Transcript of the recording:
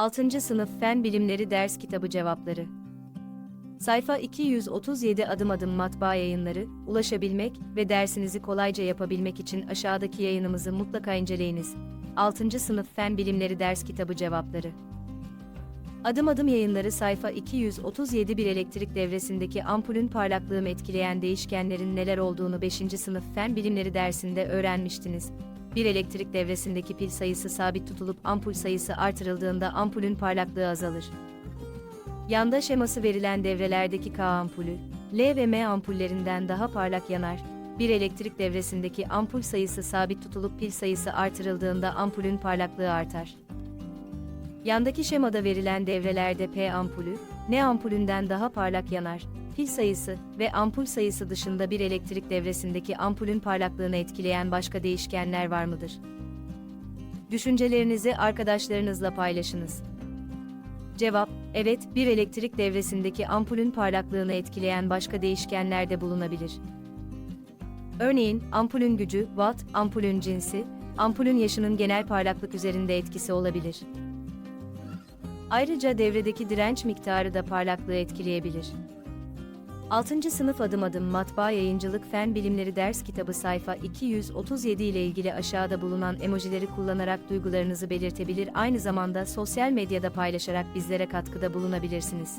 6. Sınıf Fen Bilimleri Ders Kitabı Cevapları Sayfa 237 Adım Adım Matbaa Yayınları, ulaşabilmek ve dersinizi kolayca yapabilmek için aşağıdaki yayınımızı mutlaka inceleyiniz. 6. Sınıf Fen Bilimleri Ders Kitabı Cevapları Adım Adım Yayınları sayfa 237 bir elektrik devresindeki ampulün parlaklığını etkileyen değişkenlerin neler olduğunu 5. sınıf fen bilimleri dersinde öğrenmiştiniz. Bir elektrik devresindeki pil sayısı sabit tutulup ampul sayısı artırıldığında ampulün parlaklığı azalır. Yanda şeması verilen devrelerdeki K ampulü, L ve M ampullerinden daha parlak yanar. Bir elektrik devresindeki ampul sayısı sabit tutulup pil sayısı artırıldığında ampulün parlaklığı artar. Yandaki şemada verilen devrelerde P ampulü, N ampulünden daha parlak yanar. Pil sayısı ve ampul sayısı dışında bir elektrik devresindeki ampulün parlaklığını etkileyen başka değişkenler var mıdır? Düşüncelerinizi arkadaşlarınızla paylaşınız. Cevap: Evet, bir elektrik devresindeki ampulün parlaklığını etkileyen başka değişkenler de bulunabilir. Örneğin, ampulün gücü, watt, ampulün cinsi, ampulün yaşının genel parlaklık üzerinde etkisi olabilir. Ayrıca devredeki direnç miktarı da parlaklığı etkileyebilir. 6. sınıf adım adım matbaa yayıncılık fen bilimleri ders kitabı sayfa 237 ile ilgili aşağıda bulunan emojileri kullanarak duygularınızı belirtebilir aynı zamanda sosyal medyada paylaşarak bizlere katkıda bulunabilirsiniz.